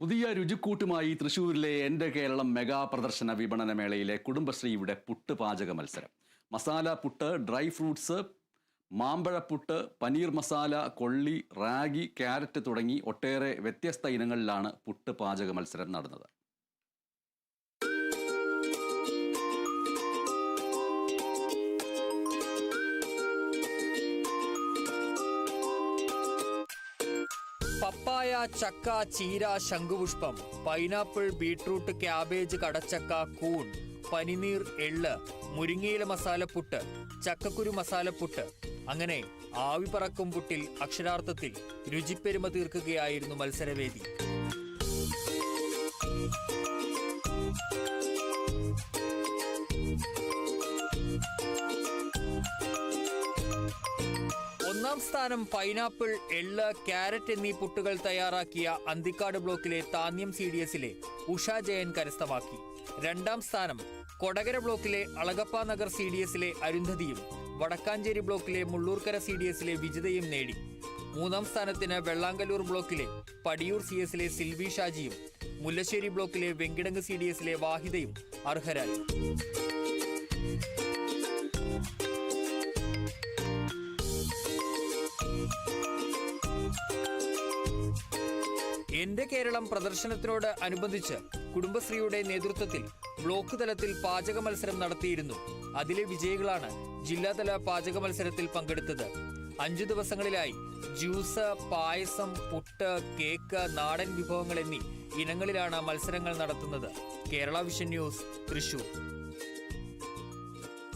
പുതിയ രുചിക്കൂട്ടുമായി തൃശ്ശൂരിലെ എന്റെ കേരളം മെഗാ പ്രദർശന വിപണന മേളയിലെ കുടുംബശ്രീയുടെ പുട്ട് പാചക മത്സരം. മസാല പുട്ട് ഡ്രൈ ഫ്രൂട്ട്സ് മാമ്പഴപ്പുട്ട് പനീർ മസാല കൊള്ളി റാഗി ക്യാരറ്റ് തുടങ്ങി ഒട്ടേറെ വ്യത്യസ്ത ഇനങ്ങളിലാണ് പുട്ട് പാചക മത്സരം നടന്നത്. പപ്പായ ചക്ക ചീര ശംഖുപുഷ്പം പൈനാപ്പിൾ ബീട്രൂട്ട് ക്യാബേജ് കടച്ചക്ക കൂൺ പനിനീർ എള്ള് മുരിങ്ങയില മസാലപ്പുട്ട് ചക്കക്കുരു മസാലപ്പുട്ട് അങ്ങനെ ആവി പറക്കും പുട്ടിൽ അക്ഷരാർത്ഥത്തിൽ രുചിപ്പെരുമ തീർക്കുകയായിരുന്നു മത്സരവേദി. ഒന്നാം സ്ഥാനം പൈനാപ്പിൾ എള്ള് ക്യാരറ്റ് എന്നീ പുട്ടുകൾ തയ്യാറാക്കിയ അന്തിക്കാട് ബ്ലോക്കിലെ താന്യം സി ഡി എസിലെ ഉഷ ജയൻ കരസ്ഥമാക്കി. രണ്ടാം സ്ഥാനം കൊടകര ബ്ലോക്കിലെ അളഗപ്പ നഗർ സി ഡി എസിലെ അരുന്ധതിയും വടക്കാഞ്ചേരി ബ്ലോക്കിലെ മുള്ളൂർക്കര സി ഡി എസിലെ വിജിതയും നേടി. മൂന്നാം സ്ഥാനത്തിന് വെള്ളാങ്കല്ലൂർ ബ്ലോക്കിലെ പടിയൂർ സി എസിലെ സിൽവി ഷാജിയും മുല്ലശ്ശേരി ബ്ലോക്കിലെ വെങ്കിടങ്ങ് സി ഡി എസിലെ വാഹിദയും അർഹരായി. എന്റെ കേരളം പ്രദർശനത്തിനോട് അനുബന്ധിച്ച് കുടുംബശ്രീയുടെ നേതൃത്വത്തിൽ ബ്ലോക്ക് തലത്തിൽ പാചക മത്സരം നടത്തിയിരുന്നു. അതിലെ വിജയികളാണ് ജില്ലാതല പാചക മത്സരത്തിൽ പങ്കെടുത്തത്. അഞ്ചു ദിവസങ്ങളിലായി ജ്യൂസ് പായസം പുട്ട് കേക്ക് നാടൻ വിഭവങ്ങൾ എന്നീ ഇനങ്ങളിലാണ് മത്സരങ്ങൾ നടത്തുന്നത്. Kerala vision news Thrissur.